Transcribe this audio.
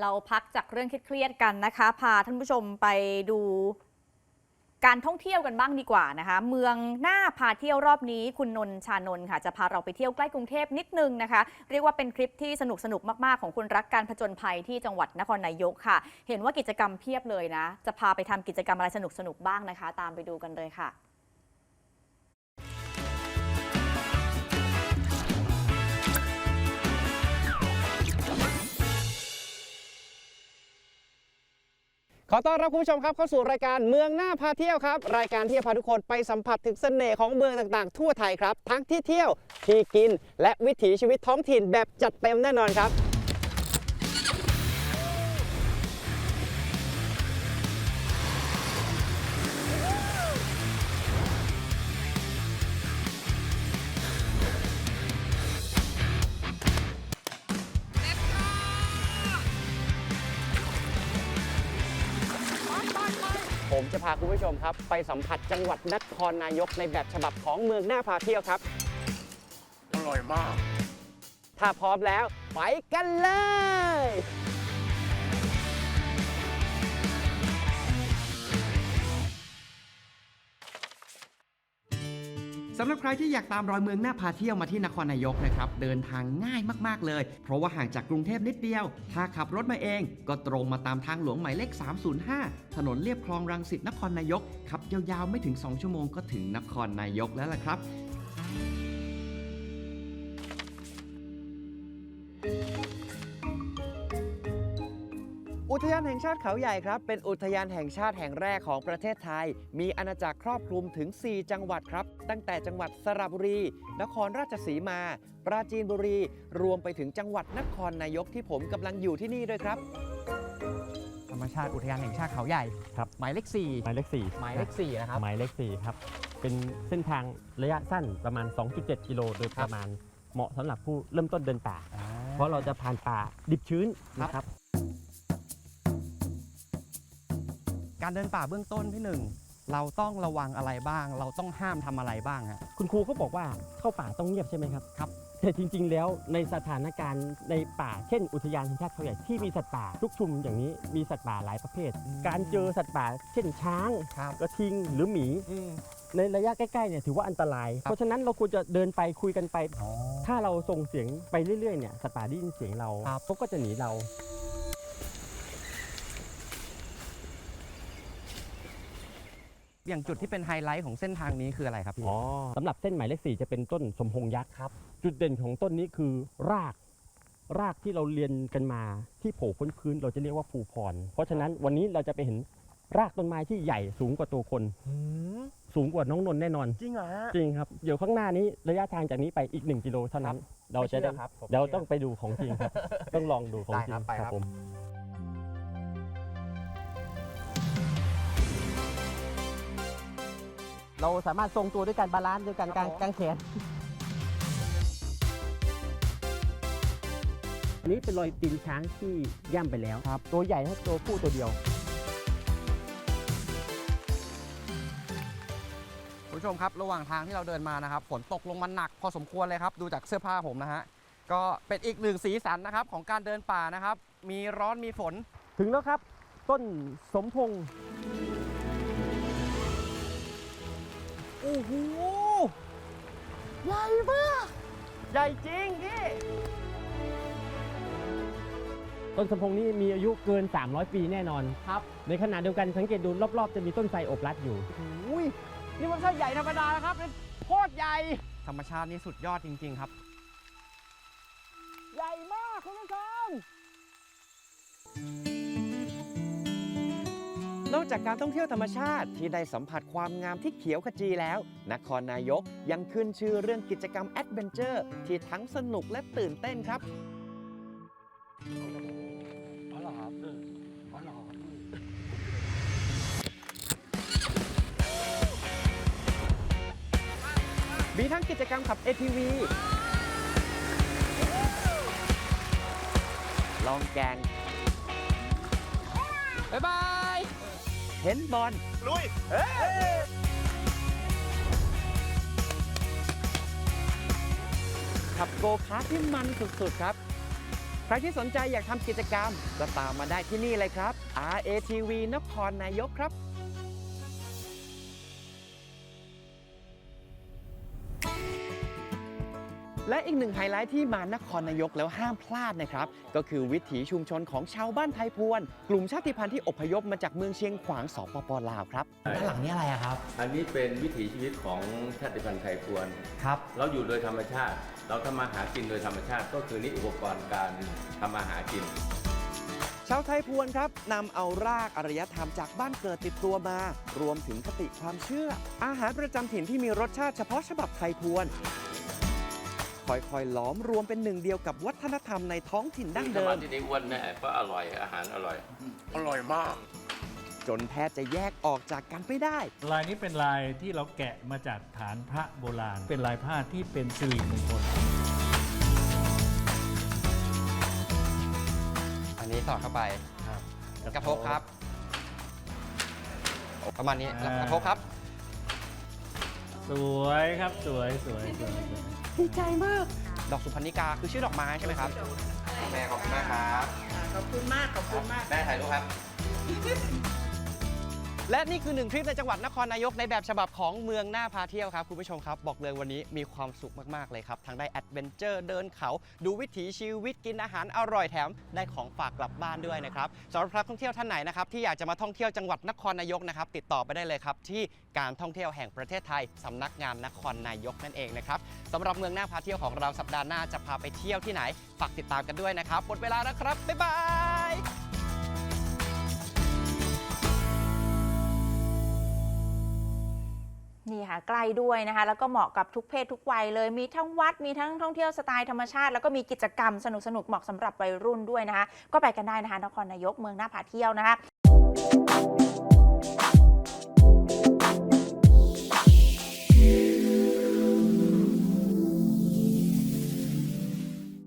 เราพักจากเรื่องเครียดๆกันนะคะ พาท่านผู้ชมไปดูการท่องเที่ยวกันบ้างดีกว่านะคะ เมืองหน้าพาเที่ยวรอบนี้คุณนนท์ชานนท์ค่ะ จะพาเราไปเที่ยวใกล้กรุงเทพนิดนึงนะคะ เรียกว่าเป็นคลิปที่สนุกสนุกๆมาก ๆ ของคนรักการผจญภัยที่จังหวัดนครนายกค่ะ เห็นว่ากิจกรรมเพียบเลยนะ จะพาไปทำกิจกรรมอะไรสนุกๆบ้างนะคะ ตามไปดูกันเลยค่ะ ขอต้อนรับคุณผู้ชมครับเข้าสู่รายการเมืองหน้าพาเที่ยวครับ รายการที่จะพาทุกคนไปสัมผัสถึงเสน่ห์ของเมืองต่างๆ ทั่วไทยครับ ทั้งที่เที่ยวที่กิน และวิถีชีวิตท้องถิ่นแบบจัดเต็มแน่นอนครับ จะพาคุณผู้ชมครับ ไปสัมผัสจังหวัดนครนายกในแบบฉบับของเมืองหน้าพาเที่ยวครับ อร่อยมาก ถ้าพร้อมแล้ว ไปกันเลย สำหรับใครที่อยากตามรอยเมืองหน้าพาเที่ยวมาที่นครนายกนะครับเดินทางง่ายมากๆเลย เพราะว่าห่างจากกรุงเทพนิดเดียว ถ้าขับรถมาเอง ก็ตรงมาตามทางหลวงหมายเลข 305 ถนนเลียบคลองรังสิตนครนายกขับยาวๆไม่ถึง 2 ชั่วโมงก็ถึงนครนายกแล้วล่ะครับานแห่งชาติเขาใหญ่ครับ เป็นอุทยานแห่งชาติแห่งแรกของประเทศไทย มีอาณาจักรครอบคลุมถึง 4 จังหวัดครับ ตั้งแต่จังหวัดสระบุรี นครราชสีมา ปราจีนบุรี รวมไปถึงจังหวัดนครนายกที่ผมกำลังอยู่ที่นี่ด้วยครับ ธรรมชาติอุทยานแห่งชาติเขาใหญ่ครับ หมายเลขสี่หมายเลขสี่หมายเลขสี่นะครับ หมายเลขสี่ครับ เป็นเส้นทางระยะสั้นประมาณ 2.7 กิโลโดยประมาณเหมาะสำหรับผู้เริ่มต้นเดินป่า เพราะเราจะผ่านป่าดิบชื้นนะครับ การเดินป่าเบื้องต้นพี่หนึ่งเราต้องระวังอะไรบ้าง เราต้องห้ามทำอะไรบ้างฮะคุณครูเขาบอกว่าเข้าป่าต้องเงียบใช่ไหมครับครับ แต่จริง ๆ แล้วในสถานการณ์ในป่าเช่น อุทยานแห่งชาติเขาใหญ่ที่มีสัตว์ป่าทุกชุมอย่างนี้มีสัตว์ป่าหลายประเภทอืมการเจอสัตว์ป่า เช่นช้างครับกระทิงหรือหมีในระยะใกล้ๆเนี่ยถือว่าอันตราย เพราะฉะนั้นเราควรจะเดินไปคุยกันไป ถ้าเราส่งเสียงไปเรื่อยๆเนี่ยสัตว์ป่าได้ยินเสียงเราครับเขาก็จะหนีเรา อย่างจุดที่เป็นไฮไลท์ของเส้นทางนี้คืออะไรครับพี่ อ๋อสำหรับเส้นหมายเลขสี่จะเป็นต้นสมพงยักษ์ครับ จุดเด่นของต้นนี้คือราก รากที่เราเรียนกันมาที่โผล่พ้นพื้นเราจะเรียกว่าภูพร เพราะฉะนั้นวันนี้เราจะไปเห็นรากต้นไม้ที่ใหญ่สูงกว่าตัวคน สูงกว่าน้องนนท์แน่นอน จริงเหรอฮะ จริงครับ เดี๋ยวข้างหน้านี้ระยะทางจากนี้ไปอีก 1 กิโลเท่านั้น เราจะได้ไม่เชื่อครับผมเดี๋ยวต้องไปดูของจริงครับ ต้องลองดูของจริได้ครังบไปครับ ผม เราสามารถทรงตัวด้วยการบาลานซ์ด้วยการกางกางแขน อันนี้เป็นรอยตีนช้างที่ย่ำไปแล้วครับ ตัวใหญ่ถ้าตัวผู้ตัวเดียวคุณผู้ชมครับ ระหว่างทางที่เราเดินมานะครับฝนตกลงมาหนักพอสมควรเลยครับ ดูจากเสื้อผ้าผมนะฮะก็เป็นอีกหนึ่งสีสันนะครับของการเดินป่านะครับ มีร้อนมีฝนถึงแล้วครับ ต้นสมพงษ์ หใหญ่มากใหญ่จริงพี่ต้นสมพงษ์นี่มีอายุเกิน 300 ปีแน่นอน ครับในขณะเดียวกันสังเกตดูรอบๆ จะมีต้นไทรโอบรัดอยู่ อุ้ยนี่มันไม่ใช่ใหญ่ธรรมดานะครับเป็นโคตรใหญ่ ธรรมชาตินี่สุดยอดจริง ๆ ครับ ใหญ่มากคุณผู้ชม นอกจากการท่องเที่ยวธรรมชาติที่ได้สัมผัสความงามที่เขียวขจีแล้ว นครนายกยังขึ้นชื่อเรื่องกิจกรรมแอดเวนเจอร์ที่ทั้งสนุกและตื่นเต้นครับมีทั้งกิจกรรมขับ ATV ลองแกงบ๊ายบาย เห็นบอลลุยขับโกคาร์ทที่มันสุดๆครับรที่สนใจอยากทำกิจกรรม ก็ตามมาได้ที่นี่เลยครับ RATV นครนายกครับ และอีกหนึ่งไฮไลท์ที่มานครนายกแล้วห้ามพลาดนะครับ ก็คือวิถีชุมชนของชาวบ้านไทยพวน กลุ่มชาติพันธุ์ที่อพยพมาจากเมืองเชียงขวางสปปลาวครับด้านหลังนี่อะไรอะครับ อันนี้เป็นวิถีชีวิตของชาติพันธุ์ไทยพวน ครับ เราอยู่โดยธรรมชาติ เราทำมาหากินโดยธรรมชาติ ก็คือนี่อุปกรณ์การทำมาหากินชาวไทยพวนครับนำเอารากอารยธรรมจากบ้านเกิดติดตัวมา รวมถึงคติความเชื่อ อาหารประจำถิ่นที่มีรสชาติเฉพาะฉบับไทยพวน ค่อยๆหลอมรวมเป็นหนึ่งเดียวกับวัฒนธรรมในท้องถิ่นดั้งเดิถ้ามที่นี่อ้วนแน่เพราะอร่อยอาหารอร่อย อร่อยมาก จนแทบจะแยกออกจากกันไม่ได้ ลายนี้เป็นลายที่เราแกะมาจากฐานพระโบราณ เป็นลายผ้าที่เป็นสิริมงคล อันนี้สอดเข้าไป ครับกระทบครับ ประมาณนี้แล้วกระทบครับ สวยครับสวยสวยสวยสวย ดีใจมาก ดอกสุพรรณิกาคือชื่อดอกไม้ใช่ไหมครับ แม่ขอบคุณมากครับ ขอบคุณมาก ขอบคุณมาก แม่ถ่ายรูปครับ และนี่คือหนึ่งทริปในจังหวัดนครนายกในแบบฉบับของเมืองหน่าพาเที่ยวครับคุณผู้ชมครับ บอกเลยวันนี้มีความสุขมาก ๆ เลยครับ ทั้งได้แอดเวนเจอร์เดินเขา ดูวิถีชีวิตกินอาหารอร่อยแถม ได้ของฝากกลับบ้านด้วยนะครับสำหรับนักท่องเที่ยวท่านไหนนะครับที่อยากจะมาท่องเที่ยวจังหวัดนครนายกนะครับติดต่อไปได้เลยครับที่การท่องเที่ยวแห่งประเทศไทยสำนักงานนครนายกนั่นเองนะครับสำหรับเมืองหน่าพาเที่ยวของเราสัปดาห์หน้าจะพาไปเที่ยวที่ไหนฝากติดตามกันด้วยนะครับหมดเวลาแล้วครับบ๊ายบาย ใกล้ด้วยนะคะ แล้วก็เหมาะกับทุกเพศทุกวัยเลย มีทั้งวัด มีทั้งท่องเที่ยวสไตล์ธรรมชาติ แล้วก็มีกิจกรรมสนุกสนุกเหมาะสำหรับวัยรุ่นด้วยนะคะ ก็ไปกันได้นะคะ นครนายกเมืองหน้าผาเที่ยวนะคะ